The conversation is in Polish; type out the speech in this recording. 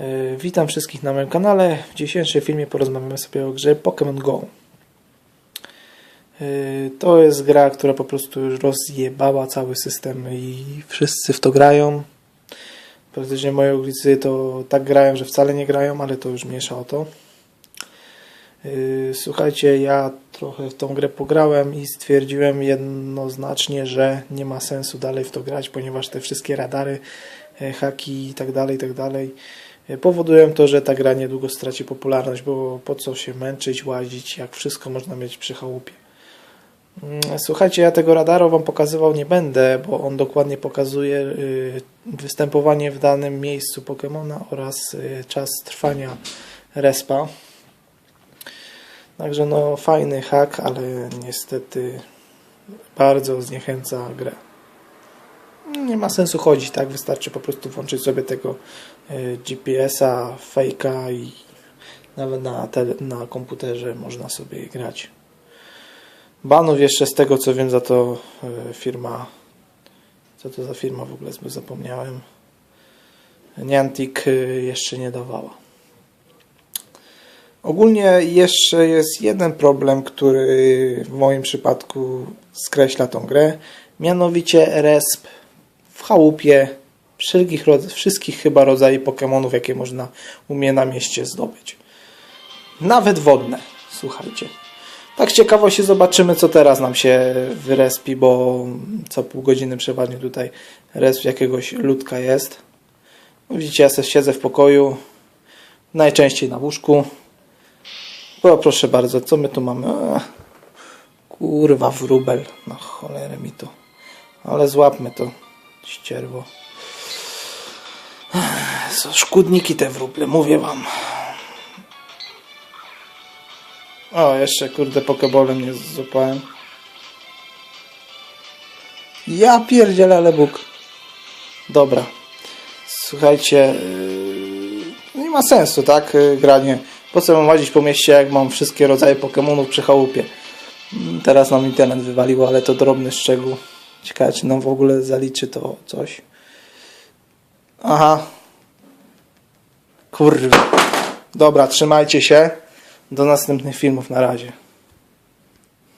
E, Witam wszystkich na moim kanale. W dzisiejszym filmie porozmawiamy sobie o grze Pokémon Go. E, To jest gra, która po prostu już rozjebała cały system i wszyscy w to grają. Praktycznie moi ulicy to tak grają, że wcale nie grają, ale to już mniejsza o to. Yy, Słuchajcie, ja trochę w tą grę pograłem i stwierdziłem jednoznacznie, że nie ma sensu dalej w to grać, ponieważ te wszystkie radary, e, haki i tak dalej, i tak dalej e, powodują to, że ta gra niedługo straci popularność, bo po co się męczyć, łazić, jak wszystko można mieć przy chałupie. Mm, Słuchajcie, ja tego radaru Wam pokazywał nie będę, bo on dokładnie pokazuje y, występowanie w danym miejscu Pokemona oraz y, czas trwania respa. Także no fajny hack, ale niestety bardzo zniechęca grę. Nie ma sensu chodzić, tak? Wystarczy po prostu włączyć sobie tego y, GPS-a, fejka i nawet na, tele, na komputerze można sobie grać. Banów jeszcze z tego co wiem za to y, firma co to za firma w ogóle zapomniałem Niantic y, jeszcze nie dawała. Ogólnie jeszcze jest jeden problem, który w moim przypadku skreśla tą grę. Mianowicie resp w chałupie wszelkich, wszystkich chyba rodzajów Pokémonów, jakie można u mnie na mieście zdobyć. Nawet wodne, słuchajcie. Tak z ciekawości zobaczymy, co teraz nam się wyrespi, bo co pół godziny przeważnie tutaj resp jakiegoś ludka jest. No Widzicie, ja sobie siedzę w pokoju, najczęściej na łóżku. O, proszę bardzo, co my tu mamy? Eee, kurwa, wróbel. Na cholerę mi to. Ale złapmy to, ścierwo. Są szkódniki te wróble, mówię wam. O, jeszcze kurde pokebolem nie złapałem. Ja pierdzielę, ale Bóg. Dobra. Słuchajcie, yy, nie ma sensu, tak, yy, granie. Po co mam łazić po mieście, jak mam wszystkie rodzaje Pokemonów przy chałupie? Mm, Teraz nam internet wywaliło, ale to drobny szczegół. Ciekawe, czy nam w ogóle zaliczy to coś. Aha. Kurwa. Dobra, trzymajcie się. Do następnych filmów. Na razie.